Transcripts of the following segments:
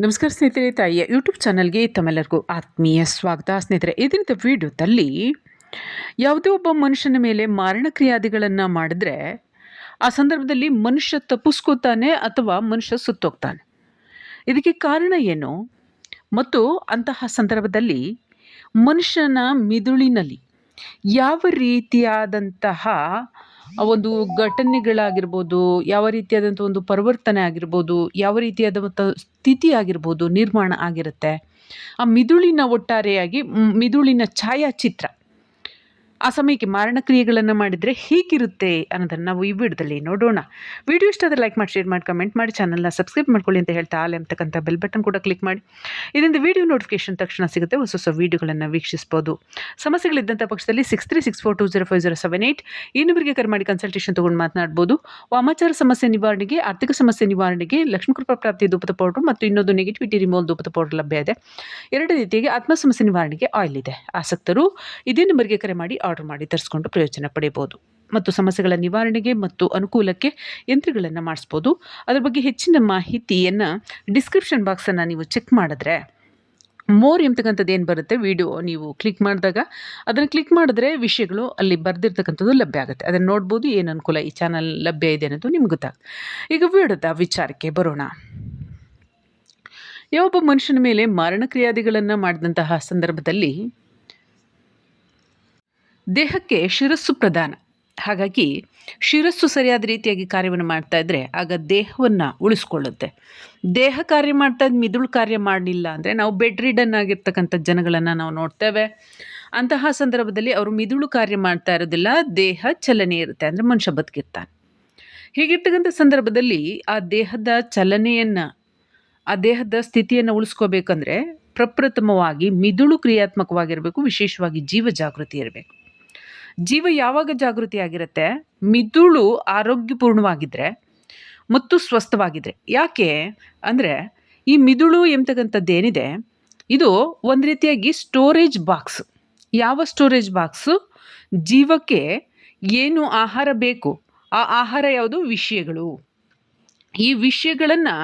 ನಮಸ್ಕಾರ ಸ್ನೇಹಿತರೆ, ತಾಯಿಯ ಯೂಟ್ಯೂಬ್ ಚಾನಲ್ಗೆ ತಮ್ಮೆಲ್ಲರಿಗೂ ಆತ್ಮೀಯ ಸ್ವಾಗತ. ಸ್ನೇಹಿತರೆ, ಇದರಿಂದ ವಿಡಿಯೋದಲ್ಲಿ ಯಾವುದೇ ಒಬ್ಬ ಮನುಷ್ಯನ ಮೇಲೆ ಮಾರಣಕ್ರಿಯಾದಿಗಳನ್ನು ಮಾಡಿದ್ರೆ ಆ ಸಂದರ್ಭದಲ್ಲಿ ಮನುಷ್ಯ ತಪ್ಪಿಸ್ಕೋತಾನೆ ಅಥವಾ ಮನುಷ್ಯ ಸುತ್ತೋಗ್ತಾನೆ. ಇದಕ್ಕೆ ಕಾರಣ ಏನು? ಮತ್ತು ಅಂತಹ ಸಂದರ್ಭದಲ್ಲಿ ಮನುಷ್ಯನ ಮಿದುಳಿನಲ್ಲಿ ಯಾವ ರೀತಿಯಾದಂತಹ ಆ ಒಂದು ಘಟನೆಗಳಾಗಿರ್ಬೋದು, ಯಾವ ರೀತಿಯಾದಂಥ ಒಂದು ಪರಿವರ್ತನೆ ಆಗಿರ್ಬೋದು, ಯಾವ ರೀತಿಯಾದಂಥ ಸ್ಥಿತಿ ಆಗಿರ್ಬೋದು ನಿರ್ಮಾಣ ಆಗಿರುತ್ತೆ. ಆ ಮಿದುಳಿನ ಒಟ್ಟಾರೆಯಾಗಿ ಮಿದುಳಿನ ಛಾಯಾಚಿತ್ರ. ಆ ಸಮಯಕ್ಕೆ ಮಾರಣಕ್ರಿಯೆಗಳನ್ನು ಮಾಡಿದರೆ ಹೇಗಿರುತ್ತೆ ಅನ್ನೋದನ್ನು ನಾವು ಈ ವಿಡಿಯೋದಲ್ಲಿ ನೋಡೋಣ. ವಿಡಿಯೋ ಇಷ್ಟ ಲೈಕ್ ಮಾಡಿ ಶೇರ್ ಮಾಡಿ ಕಮೆಂಟ್ ಮಾಡಿ ಚಾನಲ್ನ ಸಬ್ಸ್ಕ್ರೈಬ್ ಮಾಡ್ಕೊಳ್ಳಿ ಅಂತ ಹೇಳ್ತಾ ಆಲೆ ಅಂತಕ್ಕಂಥ ಬೆಲ್ ಬಟನ್ ಕೂಡ ಕ್ಲಿಕ್ ಮಾಡಿ. ಇದರಿಂದ ವಿಡಿಯೋ ನೋಟಿಫಿಕೇಶನ್ ತಕ್ಷಣ ಸಿಗುತ್ತೆ ಹೊಸ ಹೊಸ ವೀಡಿಯೋಗಳನ್ನು ವೀಕ್ಷಿಸ್ಬೋದು. ಸಮಸ್ಯೆಗಳಿದ್ದಂಥ ಪಕ್ಷದಲ್ಲಿ six three six four two zero five zero seven eight ಈ ನಂಬರ್ಗೆ ಕರೆ ಮಾಡಿ ಕನ್ಸಲ್ಟೇಷನ್ ತೊಗೊಂಡು ಮಾತನಾಡ್ಬೋದು. ವಾಮಾಚಾರ ಸಮಸ್ಯೆ ನಿವಾರಣೆಗೆ, ಆರ್ಥಿಕ ಸಮಸ್ಯೆ ನಿವಾರಣೆಗೆ ಲಕ್ಷ್ಮೀ ಕೃಪಾ ಪ್ರಾಪ್ತಿ ದೂಪದ ಪೌಡ್ರು ಮತ್ತು ಇನ್ನೊಂದು ನೆಗೆಟಿವಿಟಿ ರಿಮೋಲ್ ಧೂಪದ ಪೌಡರ್ ಲಭ್ಯ ಇದೆ. ಎರಡು ರೀತಿಯಾಗಿ ಆತ್ಮ ಸಮಸ್ಯೆ ನಿವಾರಣೆಗೆ ಆಯಿಲ್ ಇದೆ. ಆಸಕ್ತರು ಇದೇ ನಂಬರ್ಗೆ ಕರೆ ಮಾಡಿ ಆರ್ಡರ್ ಮಾಡಿ ತರಿಸ್ಕೊಂಡು ಪ್ರಯೋಜನ ಪಡೆಯಬಹುದು ಮತ್ತು ಸಮಸ್ಯೆಗಳ ನಿವಾರಣೆಗೆ ಮತ್ತು ಅನುಕೂಲಕ್ಕೆ ಯಂತ್ರಗಳನ್ನು ಮಾಡಿಸ್ಬೋದು. ಅದ್ರ ಬಗ್ಗೆ ಹೆಚ್ಚಿನ ಮಾಹಿತಿಯನ್ನು ಡಿಸ್ಕ್ರಿಪ್ಷನ್ ಬಾಕ್ಸನ್ನು ನೀವು ಚೆಕ್ ಮಾಡಿದ್ರೆ ಮೋರ್ ಎಂಬತಕ್ಕಂಥದ್ದು ಏನು ಬರುತ್ತೆ ವಿಡಿಯೋ ನೀವು ಕ್ಲಿಕ್ ಮಾಡಿದಾಗ, ಅದನ್ನು ಕ್ಲಿಕ್ ಮಾಡಿದ್ರೆ ವಿಷಯಗಳು ಅಲ್ಲಿ ಬರೆದಿರ್ತಕ್ಕಂಥದ್ದು ಲಭ್ಯ ಆಗುತ್ತೆ. ಅದನ್ನು ನೋಡ್ಬೋದು ಏನು ಅನುಕೂಲ ಈ ಚಾನಲ್ ಲಭ್ಯ ಇದೆ ಅನ್ನೋದು ನಿಮ್ಗೆ ಗೊತ್ತಾಗುತ್ತೆ. ಈಗ ವಿಡೋದ ವಿಚಾರಕ್ಕೆ ಬರೋಣ. ಯಾವೊಬ್ಬ ಮನುಷ್ಯನ ಮೇಲೆ ಮಾರಣಕ್ರಿಯಾದಿಗಳನ್ನು ಮಾಡಿದಂತಹ ಸಂದರ್ಭದಲ್ಲಿ ದೇಹಕ್ಕೆ ಶಿರಸ್ಸು ಪ್ರಧಾನ. ಹಾಗಾಗಿ ಶಿರಸ್ಸು ಸರಿಯಾದ ರೀತಿಯಾಗಿ ಕಾರ್ಯವನ್ನು ಮಾಡ್ತಾ ಇದ್ದರೆ ಆಗ ದೇಹವನ್ನು ಉಳಿಸ್ಕೊಳ್ಳುತ್ತೆ. ದೇಹ ಕಾರ್ಯ ಮಾಡ್ತಾ ಇದ್ದ ಮಿದುಳು ಕಾರ್ಯ ಮಾಡಲಿಲ್ಲ ಅಂದರೆ ನಾವು ಬೆಡ್ ರಿಡನ್ ಆಗಿರ್ತಕ್ಕಂಥ ಜನಗಳನ್ನು ನಾವು ನೋಡ್ತೇವೆ. ಅಂತಹ ಸಂದರ್ಭದಲ್ಲಿ ಅವರು ಮಿದುಳು ಕಾರ್ಯ ಮಾಡ್ತಾ ಇರೋದಿಲ್ಲ, ದೇಹ ಚಲನೆ ಇರುತ್ತೆ ಅಂದರೆ ಮನುಷ್ಯ ಬದುಕಿರ್ತಾನೆ. ಹೀಗಿರ್ತಕ್ಕಂಥ ಸಂದರ್ಭದಲ್ಲಿ ಆ ದೇಹದ ಚಲನೆಯನ್ನು, ಆ ದೇಹದ ಸ್ಥಿತಿಯನ್ನು ಉಳಿಸ್ಕೋಬೇಕಂದ್ರೆ ಪ್ರಪ್ರಥಮವಾಗಿ ಮಿದುಳು ಕ್ರಿಯಾತ್ಮಕವಾಗಿರಬೇಕು, ವಿಶೇಷವಾಗಿ ಜೀವ ಜಾಗೃತಿ ಇರಬೇಕು. ಜೀವ ಯಾವಾಗ ಜಾಗೃತಿ ಆಗಿರುತ್ತೆ ಮಿದುಳು ಆರೋಗ್ಯಪೂರ್ಣವಾಗಿದ್ದರೆ ಮತ್ತು ಸ್ವಸ್ಥವಾಗಿದ್ದರೆ ಯಾಕೆ? ಅಂದರೆ ಈ ಮಿದುಳು ಎಂಬತಕ್ಕಂಥದ್ದೇನಿದೆ, ಇದು ಒಂದು ರೀತಿಯಾಗಿ ಸ್ಟೋರೇಜ್ ಬಾಕ್ಸ್ ಯಾವ ಸ್ಟೋರೇಜ್ ಬಾಕ್ಸು ಜೀವಕ್ಕೆ ಏನು ಆಹಾರ ಬೇಕು? ಆ ಆಹಾರ ಯಾವುದು? ವಿಷಯಗಳು. ಈ ವಿಷಯಗಳನ್ನು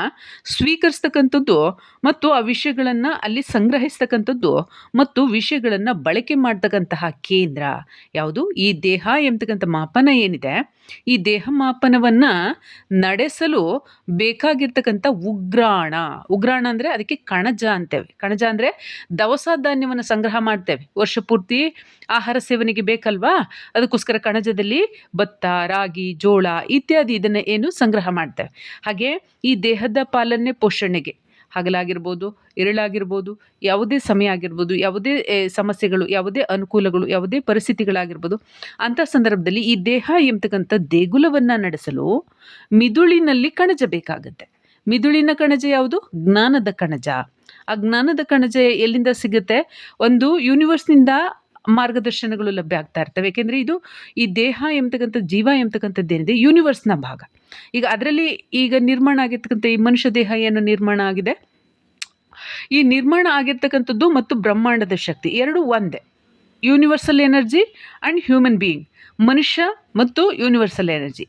ಸ್ವೀಕರಿಸ್ತಕ್ಕಂಥದ್ದು ಮತ್ತು ಆ ವಿಷಯಗಳನ್ನು ಅಲ್ಲಿ ಸಂಗ್ರಹಿಸ್ತಕ್ಕಂಥದ್ದು ಮತ್ತು ವಿಷಯಗಳನ್ನು ಬಳಕೆ ಮಾಡ್ತಕ್ಕಂತಹ ಕೇಂದ್ರ ಯಾವುದು? ಈ ದೇಹ ಎಂಬತಕ್ಕಂಥ ಮಾಪನ ಏನಿದೆ? ಈ ದೇಹ ಮಾಪನವನ್ನು ನಡೆಸಲು ಬೇಕಾಗಿರ್ತಕ್ಕಂಥ ಉಗ್ರಾಣ. ಉಗ್ರಾಣ ಅಂದರೆ ಅದಕ್ಕೆ ಕಣಜ ಅಂತೇವೆ. ಕಣಜ ಅಂದರೆ ದವಸ ಧಾನ್ಯವನ್ನು ಸಂಗ್ರಹ ಮಾಡ್ತೇವೆ. ವರ್ಷ ಪೂರ್ತಿ ಆಹಾರ ಸೇವನೆಗೆ ಬೇಕಲ್ವಾ? ಅದಕ್ಕೋಸ್ಕರ ಕಣಜದಲ್ಲಿ ಭತ್ತ, ರಾಗಿ, ಜೋಳ ಇತ್ಯಾದಿ ಇದನ್ನು ಏನು ಸಂಗ್ರಹ ಮಾಡ್ತೇವೆ. ಹಾಗೆ ಈ ದೇಹದ ಪಾಲನೆ ಪೋಷಣೆಗೆ ಹಗಲಾಗಿರ್ಬೋದು, ಇರಳಾಗಿರ್ಬೋದು, ಯಾವುದೇ ಸಮಯ ಆಗಿರ್ಬೋದು, ಯಾವುದೇ ಸಮಸ್ಯೆಗಳು, ಯಾವುದೇ ಅನುಕೂಲಗಳು, ಯಾವುದೇ ಪರಿಸ್ಥಿತಿಗಳಾಗಿರ್ಬೋದು, ಅಂಥ ಸಂದರ್ಭದಲ್ಲಿ ಈ ದೇಹ ಎಂಬತಕ್ಕಂಥ ದೇಗುಲವನ್ನು ನಡೆಸಲು ಮಿದುಳಿನಲ್ಲಿ ಕಣಜ ಬೇಕಾಗುತ್ತೆ. ಮಿದುಳಿನ ಕಣಜ ಯಾವುದು? ಜ್ಞಾನದ ಕಣಜ. ಆ ಜ್ಞಾನದ ಕಣಜ ಎಲ್ಲಿಂದ ಸಿಗುತ್ತೆ? ಒಂದು ಯೂನಿವರ್ಸ್ನಿಂದ ಮಾರ್ಗದರ್ಶನಗಳು ಲಭ್ಯ ಆಗ್ತಾ ಇರ್ತವೆ. ಏಕೆಂದರೆ ಇದು ಈ ದೇಹ ಎಂಬತಕ್ಕಂಥ ಜೀವ ಎಂಬತಕ್ಕಂಥದ್ದೇನಿದೆ ಯೂನಿವರ್ಸ್ನ ಭಾಗ. ಈಗ ಅದರಲ್ಲಿ ಈಗ ನಿರ್ಮಾಣ ಆಗಿರ್ತಕ್ಕಂಥ ಈ ಮನುಷ್ಯ ದೇಹ ಏನು ನಿರ್ಮಾಣ ಆಗಿದೆ? ಈ ನಿರ್ಮಾಣ ಆಗಿರ್ತಕ್ಕಂಥದ್ದು ಮತ್ತು ಬ್ರಹ್ಮಾಂಡದ ಶಕ್ತಿ ಎರಡು ಒಂದೇ. Universal energy and human being ಮನುಷ್ಯ ಮತ್ತು universal energy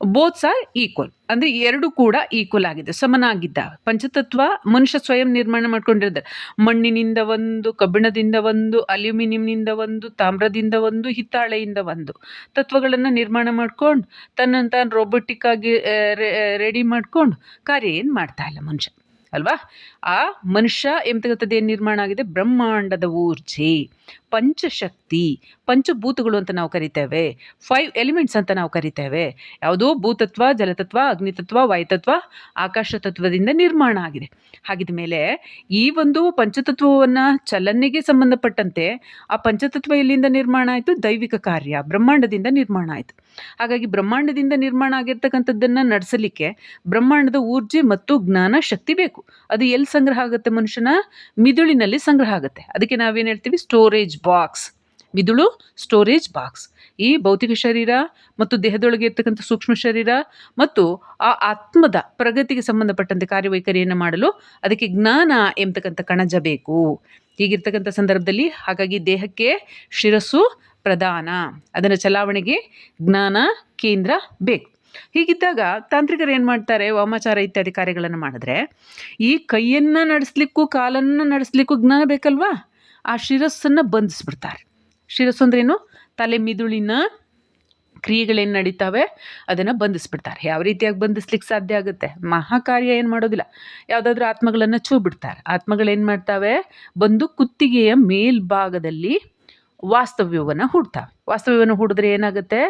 boths are equal ಅಂದರೆ ಎರಡು ಕೂಡ ಈಕ್ವಲ್ ಆಗಿದೆ. ಸಮನಾಗಿದ್ದಾವೆ ಪಂಚತತ್ವ ಮನುಷ್ಯ ಸ್ವಯಂ ನಿರ್ಮಾಣ ಮಾಡ್ಕೊಂಡಿರ್ತಾರೆ. ಮಣ್ಣಿನಿಂದ ಒಂದು, ಕಬ್ಬಿಣದಿಂದ ಒಂದು, ಅಲ್ಯೂಮಿನಿಯಂನಿಂದ ಒಂದು, ತಾಮ್ರದಿಂದ ಒಂದು, ಹಿತ್ತಾಳೆಯಿಂದ ಒಂದು ತತ್ವಗಳನ್ನು ನಿರ್ಮಾಣ ಮಾಡ್ಕೊಂಡು ತನ್ನನ್ನು ತಾನು ರೋಬೋಟಿಕ್ ಆಗಿ ರೆಡಿ ಮಾಡ್ಕೊಂಡು ಕಾರ್ಯ ಏನು ಮಾಡ್ತಾ ಇಲ್ಲ ಮನುಷ್ಯ. ಅಲ್ವಾ? ಆ ಮನುಷ್ಯ ಎಂತಕ್ಕಂಥದ್ದು ಏನು ನಿರ್ಮಾಣ ಆಗಿದೆ? ಬ್ರಹ್ಮಾಂಡದ ಊರ್ಜೆ. ಪಂಚಶಕ್ತಿ, ಪಂಚಭೂತಗಳು ಅಂತ ನಾವು ಕರಿತೇವೆ ಫೈವ್ ಎಲಿಮೆಂಟ್ಸ್ ಅಂತ ನಾವು ಕರಿತೇವೆ. ಯಾವುದೋ ಭೂತತ್ವ, ಜಲತತ್ವ, ಅಗ್ನಿತತ್ವ, ವಾಯುತತ್ವ ಆಕಾಶ ತತ್ವದಿಂದ ನಿರ್ಮಾಣ ಆಗಿದೆ. ಹಾಗಿದ ಮೇಲೆ ಈ ಒಂದು ಪಂಚತತ್ವವನ್ನು ಚಲನೆಗೆ ಸಂಬಂಧಪಟ್ಟಂತೆ ಆ ಪಂಚತತ್ವ ಎಲ್ಲಿಂದ ನಿರ್ಮಾಣ ಆಯಿತು? ದೈವಿಕ ಕಾರ್ಯ, ಬ್ರಹ್ಮಾಂಡದಿಂದ ನಿರ್ಮಾಣ ಆಯಿತು. ಹಾಗಾಗಿ ಬ್ರಹ್ಮಾಂಡದಿಂದ ನಿರ್ಮಾಣ ಆಗಿರ್ತಕ್ಕಂಥದ್ದನ್ನು ನಡೆಸಲಿಕ್ಕೆ ಬ್ರಹ್ಮಾಂಡದ ಊರ್ಜೆ ಮತ್ತು ಜ್ಞಾನ ಶಕ್ತಿ ಬೇಕು. ಅದು ಎಲ್ಲಿ ಸಂಗ್ರಹ ಆಗುತ್ತೆ ಮನುಷ್ಯನ? ಮಿದುಳಿನಲ್ಲಿ ಸಂಗ್ರಹ ಆಗುತ್ತೆ. ಅದಕ್ಕೆ ನಾವೇನು ಹೇಳ್ತೀವಿ? ಸ್ಟೋರೇಜ್ ಬಾಕ್ಸ್ ಮಿದುಳು ಸ್ಟೋರೇಜ್ ಬಾಕ್ಸ್ ಈ ಭೌತಿಕ ಶರೀರ ಮತ್ತು ದೇಹದೊಳಗೆ ಇರ್ತಕ್ಕಂಥ ಸೂಕ್ಷ್ಮ ಶರೀರ ಮತ್ತು ಆ ಆತ್ಮದ ಪ್ರಗತಿಗೆ ಸಂಬಂಧಪಟ್ಟಂತೆ ಕಾರ್ಯವೈಖರಿಯನ್ನು ಮಾಡಲು ಅದಕ್ಕೆ ಜ್ಞಾನ ಎಂಬತಕ್ಕಂಥ ಕಣಜ ಬೇಕು. ಹೀಗಿರ್ತಕ್ಕಂಥ ಸಂದರ್ಭದಲ್ಲಿ ಹಾಗಾಗಿ ದೇಹಕ್ಕೆ ಶಿರಸ್ಸು ಪ್ರಧಾನ. ಅದರ ಚಲಾವಣೆಗೆ ಜ್ಞಾನ ಕೇಂದ್ರ ಬೇಕು. ಹೀಗಿದ್ದಾಗ ತಾಂತ್ರಿಕರು ಏನು ಮಾಡ್ತಾರೆ? ವಾಮಾಚಾರ ಇತ್ಯಾದಿ ಕಾರ್ಯಗಳನ್ನು ಮಾಡಿದ್ರೆ ಈ ಕೈಯನ್ನು ನಡೆಸ್ಲಿಕ್ಕೂ ಕಾಲನ್ನು ನಡೆಸ್ಲಿಕ್ಕೂ ಜ್ಞಾನ ಬೇಕಲ್ವಾ? ಆ ಶಿರಸ್ಸನ್ನು ಬಂಧಿಸ್ಬಿಡ್ತಾರೆ. ಶಿರಸ್ಸು ಅಂದ್ರೇನು ತಲೆ ಮಿದುಳಿನ ಕ್ರಿಯೆಗಳೇನು ನಡೀತಾವೆ? ಅದನ್ನು ಬಂಧಿಸ್ಬಿಡ್ತಾರೆ. ಯಾವ ರೀತಿಯಾಗಿ ಬಂಧಿಸ್ಲಿಕ್ಕೆ ಸಾಧ್ಯ ಆಗುತ್ತೆ? ಮಹಾಕಾರ್ಯ ಏನು ಮಾಡೋದಿಲ್ಲ. ಯಾವುದಾದ್ರೂ ಆತ್ಮಗಳನ್ನು ಚೂ ಬಿಡ್ತಾರೆ ಆತ್ಮಗಳೇನು ಮಾಡ್ತಾವೆ? ಬಂದು ಕುತ್ತಿಗೆಯ ಮೇಲ್ಭಾಗದಲ್ಲಿ ವಾಸ್ತವ್ಯವನ್ನು ಹೂಡ್ತಾವೆ. ವಾಸ್ತವ್ಯವನ್ನು ಹೂಡಿದ್ರೆ ಏನಾಗುತ್ತೆ?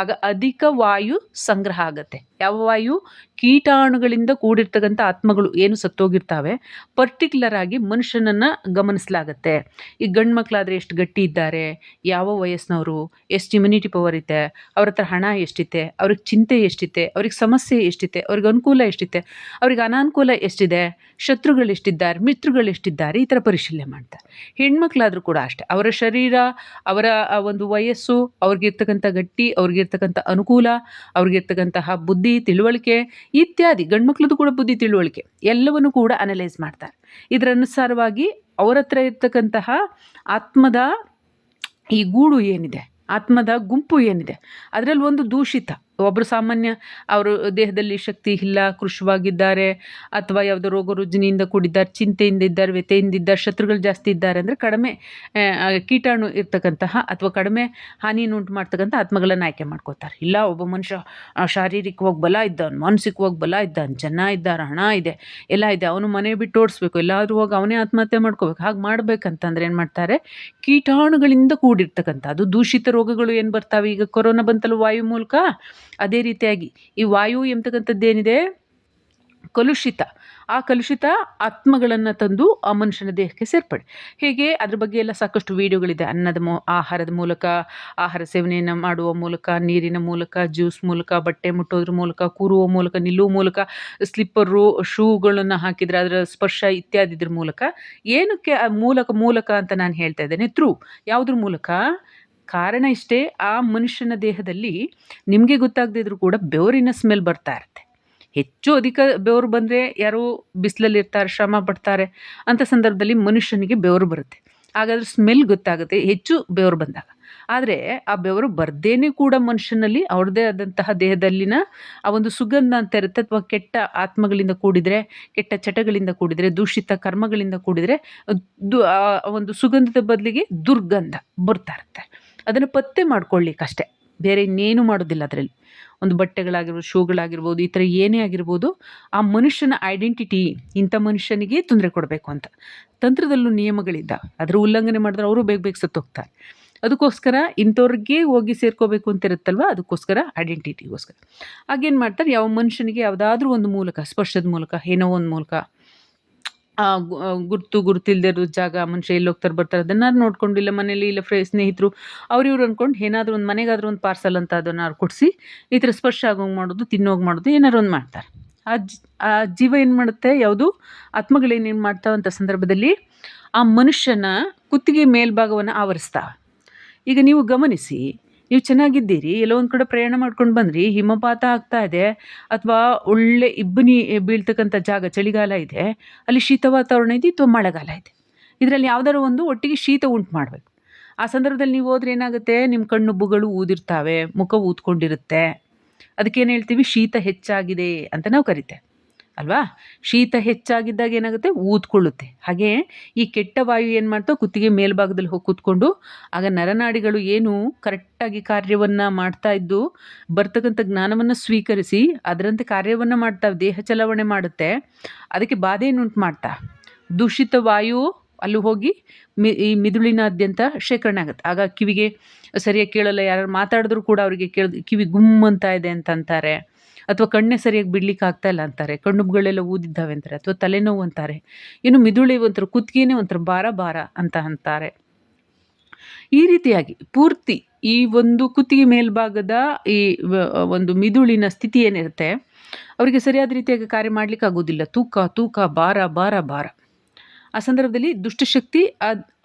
ಆಗ ಅಧಿಕ ವಾಯು ಸಂಗ್ರಹ ಆಗುತ್ತೆ. ಯಾವ ವಾಯು? ಕೀಟಾಣುಗಳಿಂದ ಕೂಡಿರ್ತಕ್ಕಂಥ ಆತ್ಮಗಳು ಏನು ಸತ್ತೋಗಿರ್ತಾವೆ? ಪರ್ಟಿಕ್ಯುಲರ್ ಆಗಿ ಮನುಷ್ಯನನ್ನು ಗಮನಿಸಲಾಗತ್ತೆ. ಈ ಗಂಡು ಮಕ್ಕಳಾದರೆ ಎಷ್ಟು ಗಟ್ಟಿ ಇದ್ದಾರೆ? ಯಾವ ವಯಸ್ಸಿನವರು ಎಷ್ಟು ಇಮ್ಯುನಿಟಿ ಪವರ್ ಇದೆ ಅವ್ರ ಹತ್ರ ಹಣ ಎಷ್ಟಿದೆ ಅವ್ರಿಗೆ ಚಿಂತೆ ಎಷ್ಟಿದೆ ಅವ್ರಿಗೆ ಸಮಸ್ಯೆ ಎಷ್ಟಿದೆ ಅವ್ರಿಗೆ ಅನುಕೂಲ ಎಷ್ಟಿದೆ ಅವ್ರಿಗೆ ಅನಾನುಕೂಲ ಎಷ್ಟಿದೆ? ಶತ್ರುಗಳು ಎಷ್ಟಿದ್ದಾರೆ? ಮಿತ್ರಗಳು ಎಷ್ಟಿದ್ದಾರೆ? ಈ ಥರ ಪರಿಶೀಲನೆ ಮಾಡ್ತಾರೆ. ಹೆಣ್ಮಕ್ಳಾದರೂ ಕೂಡ ಅಷ್ಟೇ. ಅವರ ಶರೀರ, ಅವರ ಒಂದು ವಯಸ್ಸು ಅವ್ರಿಗಿರ್ತಕ್ಕಂಥ ಗಟ್ಟಿ, ಅವ್ರಿಗಿರ್ತಕ್ಕಂಥ ಅನುಕೂಲ, ಅವ್ರಿಗಿರ್ತಕ್ಕಂತಹ ಬುದ್ಧಿ, ತಿಳುವಳಿಕೆ ಇತ್ಯಾದಿ, ಗಂಡ್ಮಕ್ಳದ್ದು ಕೂಡ ಬುದ್ಧಿ, ತಿಳುವಳಿಕೆ ಎಲ್ಲವನ್ನು ಕೂಡ ಅನಲೈಸ್ ಮಾಡ್ತಾರೆ. ಇದರ ಅನುಸಾರವಾಗಿ ಅವರ ಹತ್ರ ಇರ್ತಕ್ಕಂತಹ ಆತ್ಮದ ಈ ಗೂಡು ಏನಿದೆ, ಆತ್ಮದ ಗುಂಪು ಏನಿದೆ, ಅದರಲ್ಲಿ ಒಂದು ದೂಷಿತ. ಒಬ್ಬರು ಸಾಮಾನ್ಯ ಅವರು ದೇಹದಲ್ಲಿ ಶಕ್ತಿ ಇಲ್ಲ, ಕೃಶವಾಗಿದ್ದಾರೆ, ಅಥವಾ ಯಾವುದೋ ರೋಗ ರುಜಿನಿಯಿಂದ ಕೂಡಿದ್ದಾರೆ, ಚಿಂತೆಯಿಂದ ಇದ್ದಾರೆ, ವ್ಯಥೆಯಿಂದ ಇದ್ದಾರೆ, ಶತ್ರುಗಳು ಜಾಸ್ತಿ ಇದ್ದಾರೆ ಅಂದರೆ ಕಡಿಮೆ ಕೀಟಾಣು ಇರ್ತಕ್ಕಂತಹ ಅಥವಾ ಕಡಿಮೆ ಹಾನಿಯನ್ನು ಉಂಟು ಮಾಡ್ತಕ್ಕಂಥ ಆತ್ಮಗಳನ್ನು ಆಯ್ಕೆ ಮಾಡ್ಕೋತಾರೆ ಇಲ್ಲ, ಒಬ್ಬ ಮನುಷ್ಯ ಶಾರೀರಿಕವಾಗಿ ಬಲ ಇದ್ದಾನೆ, ಮಾನಸಿಕವಾಗಿ ಬಲ ಇದ್ದಾನೆ, ಜನ ಇದ್ದಾರೆ, ಹಣ ಇದೆ, ಎಲ್ಲ ಇದೆ, ಅವನು ಮನೆ ಬಿಟ್ಟು ಓಡಿಸ್ಬೇಕು, ಎಲ್ಲಾದರೂ ಹೋಗಿ ಅವನೇ ಆತ್ಮಹತ್ಯೆ ಮಾಡ್ಕೋಬೇಕು, ಹಾಗೆ ಮಾಡಬೇಕಂತಂದ್ರೆ ಏನು ಮಾಡ್ತಾರೆ? ಕೀಟಾಣುಗಳಿಂದ ಕೂಡಿರ್ತಕ್ಕಂಥ ಅದು ದೂಷಿತ ರೋಗಗಳು ಏನು ಬರ್ತಾವೆ? ಈಗ ಕೊರೋನಾ ಬಂತಲ್ಲ ವಾಯು ಮೂಲಕ? ಅದೇ ರೀತಿಯಾಗಿ ಈ ವಾಯು ಎಂಬತಕ್ಕಂಥದ್ದು ಏನಿದೆ? ಕಲುಷಿತ. ಆ ಕಲುಷಿತ ಆತ್ಮಗಳನ್ನು ತಂದು ಆ ಮನುಷ್ಯನ ದೇಹಕ್ಕೆ ಸೇರ್ಪಡೆ. ಹೀಗೆ? ಅದ್ರ ಬಗ್ಗೆ ಎಲ್ಲ ಸಾಕಷ್ಟು ವಿಡಿಯೋಗಳಿದೆ. ಅನ್ನದ ಮೂ, ಆಹಾರದ ಮೂಲಕ, ಆಹಾರ ಸೇವನೆಯನ್ನು ಮಾಡುವ ಮೂಲಕ, ನೀರಿನ ಮೂಲಕ, ಜ್ಯೂಸ್ ಮೂಲಕ, ಬಟ್ಟೆ ಮುಟ್ಟೋದ್ರ ಮೂಲಕ, ಕೂರುವ ಮೂಲಕ, ನಿಲ್ಲುವ ಮೂಲಕ, ಸ್ಲಿಪ್ಪರು, ಶೂಗಳನ್ನು ಹಾಕಿದರೆ ಅದರ ಸ್ಪರ್ಶ ಇತ್ಯಾದಿದ್ರ ಮೂಲಕ. ಏನಕ್ಕೆ ಮೂಲಕ ಮೂಲಕ ಅಂತ ನಾನು ಹೇಳ್ತಾ ಇದ್ದೇನೆ? ಥ್ರೂ ಯಾವುದ್ರ ಮೂಲಕ? ಕಾರಣ ಇಷ್ಟೇ, ಆ ಮನುಷ್ಯನ ದೇಹದಲ್ಲಿ ನಿಮಗೆ ಗೊತ್ತಾಗದೇ ಇದ್ರೂ ಕೂಡ ಬೆವರಿನ ಸ್ಮೆಲ್ ಬರ್ತಾ ಇರುತ್ತೆ. ಹೆಚ್ಚು ಅಧಿಕ ಬೆವರು ಬಂದರೆ ಯಾರೋ ಬಿಸಿಲಲ್ಲಿ ಇರ್ತಾರೆ, ಶ್ರಮ ಪಡ್ತಾರೆ ಅಂಥ ಸಂದರ್ಭದಲ್ಲಿ ಮನುಷ್ಯನಿಗೆ ಬೆವರು ಬರುತ್ತೆ. ಹಾಗಾದ್ರೆ ಸ್ಮೆಲ್ ಗೊತ್ತಾಗುತ್ತೆ ಹೆಚ್ಚು ಬೆವರು ಬಂದಾಗ. ಆದರೆ ಆ ಬೆವರು ಬರ್ದೇನೆ ಕೂಡ ಮನುಷ್ಯನಲ್ಲಿ ಅವ್ರದ್ದೇ ಆದಂತಹ ದೇಹದಲ್ಲಿನ ಆ ಒಂದು ಸುಗಂಧ ಅಂತ ಇರುತ್ತೆ. ಅಥವಾ ಕೆಟ್ಟ ಆತ್ಮಗಳಿಂದ ಕೂಡಿದರೆ, ಕೆಟ್ಟ ಚಟಗಳಿಂದ ಕೂಡಿದರೆ, ದೂಷಿತ ಕರ್ಮಗಳಿಂದ ಕೂಡಿದರೆ, ದು ಒಂದು ಸುಗಂಧದ ಬದಲಿಗೆ ದುರ್ಗಂಧ ಬರ್ತಾ ಇರುತ್ತೆ. ಅದನ್ನು ಪತ್ತೆ ಮಾಡ್ಕೊಳ್ಳಿಕ್ಕಷ್ಟೇ ಬೇರೆ ಇನ್ನೇನು ಮಾಡೋದಿಲ್ಲ ಅದರಲ್ಲಿ. ಒಂದು ಬಟ್ಟೆಗಳಾಗಿರ್ಬೋದು, ಶೂಗಳಾಗಿರ್ಬೋದು, ಈ ಥರ ಏನೇ ಆಗಿರ್ಬೋದು, ಆ ಮನುಷ್ಯನ ಐಡೆಂಟಿಟಿ ಇಂಥ ಮನುಷ್ಯನಿಗೆ ತೊಂದರೆ ಕೊಡಬೇಕು ಅಂತ. ತಂತ್ರದಲ್ಲೂ ನಿಯಮಗಳಿದ್ದ. ಅದರ ಉಲ್ಲಂಘನೆ ಮಾಡಿದ್ರೆ ಅವರು ಬೇಗ ಬೇಗ ಸತ್ತೋಗ್ತಾರೆ. ಅದಕ್ಕೋಸ್ಕರ ಇಂಥವ್ರಿಗೆ ಹೋಗಿ ಸೇರ್ಕೋಬೇಕು ಅಂತ ಇರುತ್ತಲ್ವ? ಅದಕ್ಕೋಸ್ಕರ ಐಡೆಂಟಿಟಿಗೋಸ್ಕರ ಆಗೇನು ಮಾಡ್ತಾರೆ? ಯಾವ ಮನುಷ್ಯನಿಗೆ ಯಾವುದಾದ್ರೂ ಒಂದು ಮೂಲಕ, ಸ್ಪರ್ಶದ ಮೂಲಕ, ಏನೋ ಒಂದು ಮೂಲಕ ಗುರ್ತು ಗುರುತಿಲ್ದೇ ಇರೋ ಜಾಗ ಮನುಷ್ಯ ಎಲ್ಲಿ ಹೋಗ್ತಾರೆ, ಬರ್ತಾರೆ ನೋಡ್ಕೊಂಡು ಇಲ್ಲ ಮನೇಲಿ ಇಲ್ಲ ಫ್ರೇ, ಸ್ನೇಹಿತರು. ಅವ್ರು ಇವ್ರು ಅಂದ್ಕೊಂಡು ಏನಾದರೂ ಒಂದು ಮನೆಗಾದ್ರೂ ಒಂದು ಪಾರ್ಸಲ್ ಅಂತ ಅದನ್ನಾದ್ರು ಕೊಡಿಸಿ, ಈ ಥರ ಸ್ಪರ್ಶ ಆಗೋಂಗೆ ಮಾಡೋದು, ತಿನ್ನೋಂಗೆ ಮಾಡೋದು ಏನಾರು ಒಂದು ಮಾಡ್ತಾರೆ. ಆ ಆ ಜೀವ ಏನು ಮಾಡುತ್ತೆ, ಯಾವುದು? ಆತ್ಮಗಳೇನೇನು ಮಾಡ್ತಾವಂಥ ಸಂದರ್ಭದಲ್ಲಿ ಆ ಮನುಷ್ಯನ ಕುತ್ತಿಗೆ ಮೇಲ್ಭಾಗವನ್ನು ಆವರಿಸ್ತಾವೆ. ಈಗ ನೀವು ಗಮನಿಸಿ ನೀವು ಚೆನ್ನಾಗಿದ್ದೀರಿ ಎಲ್ಲೋ ಒಂದು ಕಡೆ ಪ್ರಯಾಣ ಮಾಡ್ಕೊಂಡು ಬಂದ್ರಿ, ಹಿಮಪಾತ ಆಗ್ತಾ ಇದೆ, ಅಥವಾ ಒಳ್ಳೆ ಇಬ್ಬನಿ ಬೀಳ್ತಕ್ಕಂಥ ಜಾಗ ಚಳಿಗಾಲ ಇದೆ, ಅಲ್ಲಿ ಶೀತ ವಾತಾವರಣ ಇದೆ ಅಥವಾ ಮಳೆಗಾಲ ಇದೆ. ಇದರಲ್ಲಿ ಯಾವ್ದಾದ್ರು ಒಂದು ಒಟ್ಟಿಗೆ ಶೀತ ಉಂಟು ಮಾಡಬೇಕು. ಆ ಸಂದರ್ಭದಲ್ಲಿ ನೀವು ಹೋದ್ರೆ ಏನಾಗುತ್ತೆ? ನಿಮ್ಮ ಕಣ್ಣುಬ್ಬುಗಳು ಊದಿರ್ತಾವೆ, ಮುಖ ಊದ್ಕೊಂಡಿರುತ್ತೆ. ಅದಕ್ಕೇನು ಹೇಳ್ತೀವಿ? ಶೀತ ಹೆಚ್ಚಾಗಿದೆ ಅಂತ ನಾವು ಕರಿತೇವೆ. ಅಲ್ವಾ? ಶೀತ ಹೆಚ್ಚಾಗಿದ್ದಾಗ ಏನಾಗುತ್ತೆ? ಊದ್ಕೊಳ್ಳುತ್ತೆ. ಹಾಗೆ ಈ ಕೆಟ್ಟ ವಾಯು ಏನು ಮಾಡ್ತೋ? ಕುತ್ತಿಗೆ ಮೇಲ್ಭಾಗದಲ್ಲಿ ಹೋಗಿ ಕೂತ್ಕೊಂಡು ಆಗ ನರನಾಡಿಗಳು ಏನು ಕರೆಕ್ಟಾಗಿ ಕಾರ್ಯವನ್ನು ಮಾಡ್ತಾ ಇದ್ದು ಬರ್ತಕ್ಕಂಥ ಜ್ಞಾನವನ್ನು ಸ್ವೀಕರಿಸಿ ಅದರಂತೆ ಕಾರ್ಯವನ್ನು ಮಾಡ್ತಾ ದೇಹ ಚಲಾವಣೆ ಮಾಡುತ್ತೆ. ಅದಕ್ಕೆ ಬಾಧೆಯನ್ನುಂಟು ಮಾಡ್ತಾ? ದೂಷಿತ ವಾಯು ಅಲ್ಲಿ ಹೋಗಿ ಮಿ, ಈ ಮಿದುಳಿನಾದ್ಯಂತ ಶೇಖರಣೆ ಆಗುತ್ತೆ. ಆಗ ಕಿವಿಗೆ ಸರಿಯಾಗಿ ಕೇಳಲ್ಲ ಯಾರು ಮಾತಾಡಿದ್ರು ಕೂಡ ಅವರಿಗೆ ಕೇಳ, ಕಿವಿ ಗುಮ್ ಅಂತ ಇದೆ ಅಂತ ಅಂತಾರೆ. ಅಥವಾ ಕಣ್ಣೇ ಸರಿಯಾಗಿ ಬಿಡ್ಲಿಕ್ಕೆ ಆಗ್ತಾ ಇಲ್ಲ ಅಂತಾರೆ. ಕಣ್ಣುಗಳೆಲ್ಲ ಊದಿದ್ದಾವೆ ಅಂತಾರೆ ಅಥವಾ ತಲೆನೋವು ಅಂತಾರೆ. ಇನ್ನು ಮಿದುಳಿ ಒಂಥರ, ಕುತ್ತಿಗೆನೇ ಒಂಥರ ಭಾರ ಭಾರ ಅಂತ ಅಂತಾರೆ. ಈ ರೀತಿಯಾಗಿ ಪೂರ್ತಿ ಈ ಒಂದು ಕುತ್ತಿಗೆ ಮೇಲ್ಭಾಗದ ಈ ಒಂದು ಮಿದುಳಿನ ಸ್ಥಿತಿ ಏನಿರುತ್ತೆ? ಅವರಿಗೆ ಸರಿಯಾದ ರೀತಿಯಾಗಿ ಕಾರ್ಯ ಮಾಡ್ಲಿಕ್ಕೆ ಆಗೋದಿಲ್ಲ ತೂಕ ತೂಕ ಭಾರ ಭಾರ ಭಾರ ಆ ಸಂದರ್ಭದಲ್ಲಿ ದುಷ್ಟಶಕ್ತಿ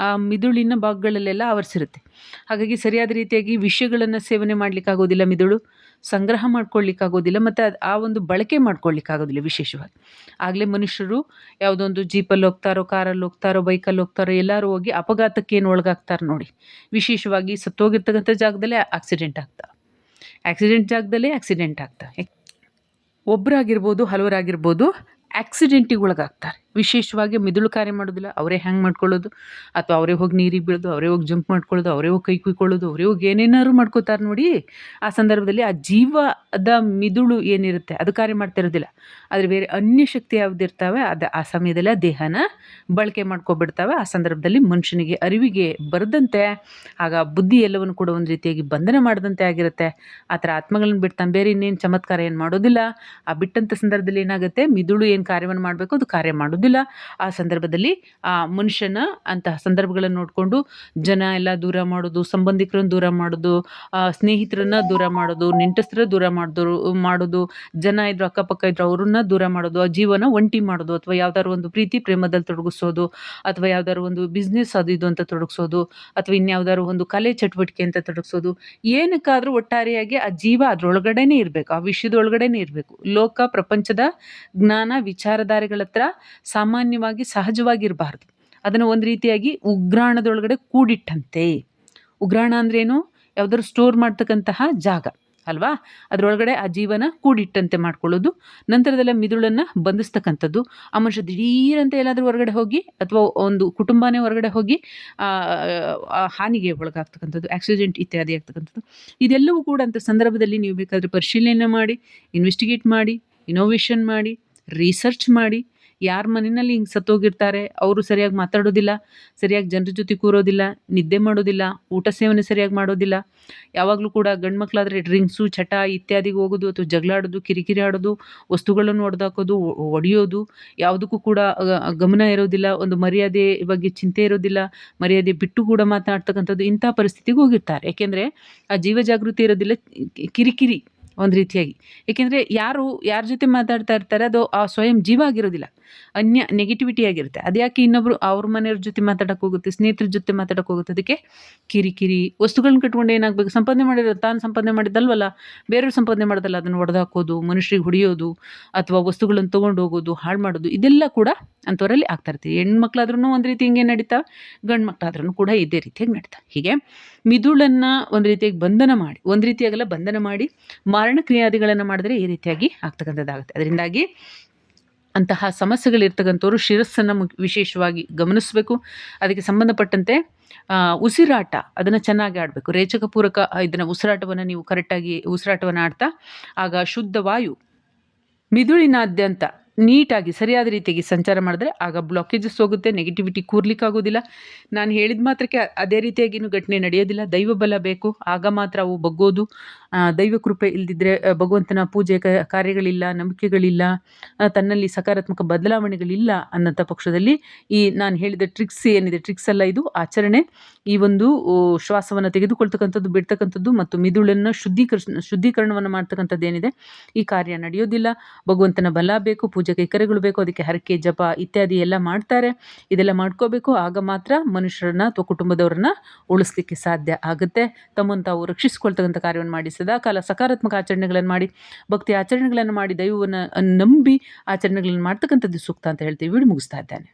ಆ ಮಿದುಳಿನ ಭಾಗಗಳಲ್ಲೆಲ್ಲ ಆವರಿಸಿರುತ್ತೆ. ಹಾಗಾಗಿ ಸರಿಯಾದ ರೀತಿಯಾಗಿ ವಿಷಯಗಳನ್ನು ಸೇವನೆ ಮಾಡಲಿಕ್ಕಾಗೋದಿಲ್ಲ ಮಿದುಳು. ಸಂಗ್ರಹ ಮಾಡ್ಕೊಳ್ಳಿಕ್ಕಾಗೋದಿಲ್ಲ ಮತ್ತು ಅದು ಆ ಒಂದು ಬಳಕೆ ಮಾಡ್ಕೊಳ್ಳಿಕ್ಕಾಗೋದಿಲ್ಲ ವಿಶೇಷವಾಗಿ. ಆಗಲೇ ಮನುಷ್ಯರು ಯಾವುದೊಂದು ಜೀಪಲ್ಲಿ ಹೋಗ್ತಾರೋ, ಕಾರಲ್ಲಿ ಹೋಗ್ತಾರೋ, ಬೈಕಲ್ಲಿ ಹೋಗ್ತಾರೋ, ಎಲ್ಲರೂ ಹೋಗಿ ಅಪಘಾತಕ್ಕೆ ಏನು ಒಳಗಾಗ್ತಾರೆ ನೋಡಿ. ವಿಶೇಷವಾಗಿ ಸತ್ತೋಗಿರ್ತಕ್ಕಂಥ ಜಾಗದಲ್ಲೇ ಆಕ್ಸಿಡೆಂಟ್ ಆಗ್ತಾ. ಆಕ್ಸಿಡೆಂಟ್ ಜಾಗದಲ್ಲೇ ಆಕ್ಸಿಡೆಂಟ್ ಆಗ್ತವೆ ಒಬ್ಬರಾಗಿರ್ಬೋದು ಹಲವರಾಗಿರ್ಬೋದು ಆಕ್ಸಿಡೆಂಟಿಗೆ ಒಳಗಾಗ್ತಾರೆ. ವಿಶೇಷವಾಗಿ ಮಿದುಳು ಕಾರ್ಯ ಮಾಡೋದಿಲ್ಲ. ಅವರೇ ಹ್ಯಾಂಗ್ ಮಾಡ್ಕೊಳ್ಳೋದು? ಅಥವಾ ಅವರೇ ಹೋಗಿ ನೀರಿಗೆ ಬೀಳೋದು, ಅವರೇ ಹೋಗಿ ಜಂಪ್ ಮಾಡ್ಕೊಳ್ಳೋದು, ಅವರೇ ಹೋಗಿ ಕೈ ಕುಯ್ಕೊಳ್ಳೋದು, ಅವರೇ ಹೋಗಿ ಏನೇನಾದ್ರು ಮಾಡ್ಕೋತಾರೆ ನೋಡಿ ಆ ಸಂದರ್ಭದಲ್ಲಿ ಆ ಜೀವದ ಮಿದುಳು ಏನಿರುತ್ತೆ ಅದು ಕಾರ್ಯ ಮಾಡ್ತಾ ಇರೋದಿಲ್ಲ. ಆದರೆ ಬೇರೆ ಅನ್ಯ ಶಕ್ತಿ ಯಾವುದಿರ್ತಾವೆ ಅದು ಆ ಸಮಯದಲ್ಲಿ ಆ ದೇಹನ ಬಳಕೆ ಮಾಡ್ಕೊಬಿಡ್ತಾವೆ. ಆ ಸಂದರ್ಭದಲ್ಲಿ ಮನುಷ್ಯನಿಗೆ ಅರಿವಿಗೆ ಬರದಂತೆ, ಆಗ ಬುದ್ಧಿ ಎಲ್ಲವನ್ನು ಕೂಡ ಒಂದು ರೀತಿಯಾಗಿ ಬಂಧನ ಮಾಡಿದಂತೆ ಆಗಿರುತ್ತೆ. ಆ ಥರ ಆತ್ಮಗಳನ್ನ ಬಿಡ್ತಾನೆ ಬೇರೆ ಇನ್ನೇನು ಚಮತ್ಕಾರ ಏನು ಮಾಡೋದಿಲ್ಲ. ಆ ಬಿಟ್ಟಂಥ ಸಂದರ್ಭದಲ್ಲಿ ಏನಾಗುತ್ತೆ? ಮಿದುಳು ಏನು ಕಾರ್ಯವನ್ನು ಮಾಡಬೇಕು? ಅದು ಕಾರ್ಯ ಮಾಡೋದಿಲ್ಲ ಆ ಸಂದರ್ಭದಲ್ಲಿ ಆ ಮನುಷ್ಯನ ಅಂತಹ ಸಂದರ್ಭಗಳನ್ನು ನೋಡಿಕೊಂಡು ಜನ ಎಲ್ಲ ದೂರ ಮಾಡೋದು, ಸಂಬಂಧಿಕರನ್ನು ದೂರ ಮಾಡೋದು ಸ್ನೇಹಿತರನ್ನ ದೂರ ಮಾಡೋದು ನೆಂಟಸ್ತ್ರ ದೂರ ಮಾಡಿದ್ರು ಮಾಡೋದು, ಜನ ಇದ್ರು, ಅಕ್ಕಪಕ್ಕ ಇದ್ರು ಅವ್ರನ್ನ ದೂರ ಮಾಡೋದು, ಆ ಜೀವನ ಒಂಟಿ ಮಾಡೋದು ಅಥವಾ ಯಾವ್ದಾದ್ರು ಒಂದು ಪ್ರೀತಿ ಪ್ರೇಮದಲ್ಲಿ ತೊಡಗಿಸೋದು ಅಥವಾ ಯಾವ್ದಾದ್ರು ಒಂದು ಬಿಸ್ನೆಸ್ ಅದು ಇದು ಅಂತ ತೊಡಗಿಸೋದು ಅಥವಾ ಇನ್ಯಾವ್ದಾದ್ರು ಒಂದು ಕಲೆ ಚಟುವಟಿಕೆ ಅಂತ ತೊಡಗಿಸೋದು. ಏನಕ್ಕಾದರೂ ಒಟ್ಟಾರೆಯಾಗಿ ಆ ಜೀವ ಅದರೊಳಗಡೆನೇ ಇರಬೇಕು, ಆ ವಿಷಯದೊಳಗಡೆನೇ ಇರಬೇಕು. ಲೋಕ, ಪ್ರಪಂಚದ ಜ್ಞಾನ, ವಿಚಾರಧಾರೆಗಳ ಹತ್ರ ಸಾಮಾನ್ಯವಾಗಿ ಸಹಜವಾಗಿರಬಾರ್ದು. ಅದನ್ನು ಒಂದು ರೀತಿಯಾಗಿ ಉಗ್ರಾಣದೊಳಗಡೆ ಕೂಡಿಟ್ಟಂತೆ. ಉಗ್ರಾಣ ಅಂದ್ರೇನು? ಯಾವ್ದಾದ್ರು ಸ್ಟೋರ್ ಮಾಡ್ತಕ್ಕಂತಹ ಜಾಗ, ಅಲ್ವಾ? ಅದರೊಳಗಡೆ ಆ ಜೀವನ ಕೂಡಿಟ್ಟಂತೆ ಮಾಡ್ಕೊಳ್ಳೋದು. ನಂತರದಲ್ಲ ಮಿದುಳನ್ನು ಬಂಧಿಸ್ತಕ್ಕಂಥದ್ದು. ಆ ಮನುಷ್ಯ ದಿಢೀರಂತೆ ಎಲ್ಲಾದರೂ ಹೊರಗಡೆ ಹೋಗಿ ಅಥವಾ ಒಂದು ಕುಟುಂಬನೇ ಹೊರಗಡೆ ಹೋಗಿ ಹಾನಿಗೆ ಒಳಗಾಗ್ತಕ್ಕಂಥದ್ದು ಆಕ್ಸಿಡೆಂಟ್ ಇತ್ಯಾದಿ ಆಗ್ತಕ್ಕಂಥದ್ದು. ಇದೆಲ್ಲವೂ ಕೂಡ ಅಂಥ ಸಂದರ್ಭದಲ್ಲಿ ನೀವು ಬೇಕಾದರೆ ಪರಿಶೀಲನೆ ಮಾಡಿ ಇನ್ವೆಸ್ಟಿಗೇಟ್ ಮಾಡಿ ಇನೋವೇಷನ್ ಮಾಡಿ ರಿಸರ್ಚ್ ಮಾಡಿ ಯಾರ ಮನೆಯಲ್ಲಿ ಹಿಂಗೆ ಸತ್ತೋಗಿರ್ತಾರೆ, ಅವರು ಸರಿಯಾಗಿ ಮಾತಾಡೋದಿಲ್ಲ, ಸರಿಯಾಗಿ ಜನರ ಜೊತೆ ಕೂರೋದಿಲ್ಲ, ನಿದ್ದೆ ಮಾಡೋದಿಲ್ಲ, ಊಟ ಸೇವನೆ ಸರಿಯಾಗಿ ಮಾಡೋದಿಲ್ಲ. ಯಾವಾಗಲೂ ಕೂಡ ಗಂಡು ಮಕ್ಕಳಾದರೆ ಡ್ರಿಂಕ್ಸು, ಚಟ ಇತ್ಯಾದಿಗೆ ಹೋಗೋದು ಅಥವಾ ಜಗಳಾಡೋದು ಕಿರಿಕಿರಿ ಆಡೋದು, ವಸ್ತುಗಳನ್ನು ಹೊಡೆದಾಕೋದು ಒಡೆಯೋದು, ಯಾವುದಕ್ಕೂ ಕೂಡ ಗಮನ ಇರೋದಿಲ್ಲ, ಒಂದು ಮರ್ಯಾದೆ ಬಗ್ಗೆ ಚಿಂತೆ ಇರೋದಿಲ್ಲ, ಮರ್ಯಾದೆ ಬಿಟ್ಟು ಕೂಡ ಮಾತನಾಡ್ತಕ್ಕಂಥದ್ದು ಇಂಥ ಪರಿಸ್ಥಿತಿಗೆ ಹೋಗಿರ್ತಾರೆ. ಯಾಕೆಂದರೆ ಆ ಜೀವ ಜಾಗೃತಿ ಇರೋದಿಲ್ಲ, ಕಿರಿಕಿರಿ ಒಂದು ರೀತಿಯಾಗಿ. ಏಕೆಂದರೆ ಯಾರು, ಯಾರ ಜೊತೆ ಮಾತಾಡ್ತಾ ಇರ್ತಾರೆ, ಅದು ಆ ಸ್ವಯಂ ಜೀವ ಆಗಿರೋದಿಲ್ಲ. ಅನ್ಯ ನೆಗೆಟಿವಿಟಿ ಆಗಿರುತ್ತೆ. ಅದ್ಯಾಕೆ ಇನ್ನೊಬ್ರು ಅವ್ರ ಮನೆಯವ್ರ ಜೊತೆ ಮಾತಾಡಕ್ಕೆ ಹೋಗುತ್ತೆ, ಸ್ನೇಹಿತರ ಜೊತೆ ಮಾತಾಡಕ್ಕೆ ಹೋಗುತ್ತೆ? ಅದಕ್ಕೆ ಕಿರಿಕಿರಿ ವಸ್ತುಗಳನ್ನ ಕಟ್ಕೊಂಡು ಏನಾಗಬೇಕು? ಸಂಪಾದನೆ ಮಾಡಿರೋ ತಾನು ಸಂಪಾದನೆ ಮಾಡಿದ್ದಲ್ವಲ್ಲ? ಬೇರೆಯವ್ರು ಸಂಪಾದನೆ ಮಾಡೋದಲ್ಲ, ಅದನ್ನು ಹೊಡೆದಾಕೋದು ಮನುಷ್ಯರಿಗೆ ಹೊಡೆಯೋದು, ಅಥವಾ ವಸ್ತುಗಳನ್ನು ತೊಗೊಂಡು ಹೋಗೋದು, ಹಾಳು ಮಾಡೋದು, ಇದೆಲ್ಲ ಕೂಡ ಅಂಥವರಲ್ಲಿ ಆಗ್ತಾ ಇರ್ತೀವಿ ಹೆಣ್ಮಕ್ಳಾದ್ರೂ ಒಂದು ರೀತಿ ಹಿಂಗೆ ನಡೀತಾ ಗಂಡು ಮಕ್ಕಳಾದ್ರೂ ಕೂಡ ಇದೇ ರೀತಿಯಾಗಿ ನಡೀತಾ. ಹೀಗೆ ಮಿದುಳನ್ನು ಒಂದು ರೀತಿಯಾಗಿ ಬಂಧನ ಮಾಡಿ, ಒಂದು ರೀತಿಯಾಗೆಲ್ಲ, ಬಂಧನ ಮಾಡಿ ಮಾರಣ ಕ್ರಿಯಾದಿಗಳನ್ನು ಮಾಡಿದ್ರೆ ಈ ರೀತಿಯಾಗಿ ಆಗ್ತಕ್ಕಂಥದ್ದಾಗುತ್ತೆ. ಅದರಿಂದಾಗಿ ಅಂತಹ ಸಮಸ್ಯೆಗಳಿರ್ತಕ್ಕಂಥವ್ರು ಶಿರಸ್ಸನ್ನು ಮುಖ್ಯ ವಿಶೇಷವಾಗಿ ಗಮನಿಸಬೇಕು. ಅದಕ್ಕೆ ಸಂಬಂಧಪಟ್ಟಂತೆ ಉಸಿರಾಟ, ಅದನ್ನು ಚೆನ್ನಾಗಿ ಆಡಬೇಕು. ರೇಚಕ ಪೂರಕ ಇದನ್ನು ಉಸಿರಾಟವನ್ನು ನೀವು ಕರೆಕ್ಟಾಗಿ ಉಸಿರಾಟವನ್ನು ಆಡ್ತಾ, ಆಗ ಶುದ್ಧ ವಾಯು, ಮಿದುಳಿನಾದ್ಯಂತ ನೀಟಾಗಿ, ಸರಿಯಾದ ರೀತಿಯಾಗಿ ಸಂಚಾರ ಮಾಡಿದ್ರೆ ಆಗ ಬ್ಲಾಕೇಜಸ್ ಹೋಗುತ್ತೆ, ನೆಗೆಟಿವಿಟಿ ಕೂರ್ಲಿಕ್ಕಾಗೋದಿಲ್ಲ. ನಾನು ಹೇಳಿದ ಮಾತ್ರಕ್ಕೆ ಅದೇ ರೀತಿಯಾಗಿನೂ ಘಟನೆ ನಡೆಯೋದಿಲ್ಲ. ದೈವಬಲ ಬೇಕು. ಆಗ ಮಾತ್ರ ಅವು ಬಗ್ಗೋದು. ದೈವ ಕೃಪೆ ಇಲ್ದಿದ್ರೆ ಭಗವಂತನ ಪೂಜೆ ಕಾರ್ಯಗಳಿಲ್ಲ, ನಂಬಿಕೆಗಳಿಲ್ಲ ತನ್ನಲ್ಲಿ ಸಕಾರಾತ್ಮಕ ಬದಲಾವಣೆಗಳಿಲ್ಲ ಅನ್ನಂಥ ಪಕ್ಷದಲ್ಲಿ ಈ ನಾನು ಹೇಳಿದ ಟ್ರಿಕ್ಸ್ ಏನಿದೆ ಟ್ರಿಕ್ಸ್ ಅಲ್ಲ ಇದು ಆಚರಣೆ. ಈ ಒಂದು ಶ್ವಾಸವನ್ನು ತೆಗೆದುಕೊಳ್ತಕ್ಕಂಥದ್ದು, ಬಿಡ್ತಕ್ಕಂಥದ್ದು ಮತ್ತು ಮಿದುಳನ್ನು ಶುದ್ಧೀಕರಣ ಶುದ್ಧೀಕರಣವನ್ನು ಮಾಡ್ತಕ್ಕಂಥದ್ದು ಏನಿದೆ, ಈ ಕಾರ್ಯ ನಡೆಯೋದಿಲ್ಲ. ಭಗವಂತನ ಬಲ ಬೇಕು ಪೂಜೆ ಕೈಕರೆಗಳು ಬೇಕು, ಅದಕ್ಕೆ ಹರಕೆ, ಜಪ ಇತ್ಯಾದಿ ಎಲ್ಲ ಮಾಡ್ತಾರೆ. ಇದೆಲ್ಲ ಮಾಡ್ಕೋಬೇಕು, ಆಗ ಮಾತ್ರ ಮನುಷ್ಯರನ್ನ ಅಥವಾ ಕುಟುಂಬದವರನ್ನ ಉಳಿಸ್ಲಿಕ್ಕೆ ಸಾಧ್ಯ ಆಗುತ್ತೆ. ತಮ್ಮನ್ನು ತಾವು ರಕ್ಷಿಸಿಕೊಳ್ತಕ್ಕಂಥ ಕಾರ್ಯವನ್ನು ಮಾಡಿ ಸದಾಕಾಲ ಸಕಾರಾತ್ಮಕ ಆಚರಣೆಗಳನ್ನು ಮಾಡಿ, ಭಕ್ತಿ ಆಚರಣೆಗಳನ್ನು ಮಾಡಿ ದೈವವನ್ನು ನಂಬಿ ಆಚರಣೆಗಳನ್ನು ಮಾಡ್ತಕ್ಕಂಥದ್ದು ಸೂಕ್ತ ಅಂತ ಹೇಳ್ತೀವಿ. ಮುಗಿಸ್ತಾ ಇದ್ದೇನೆ.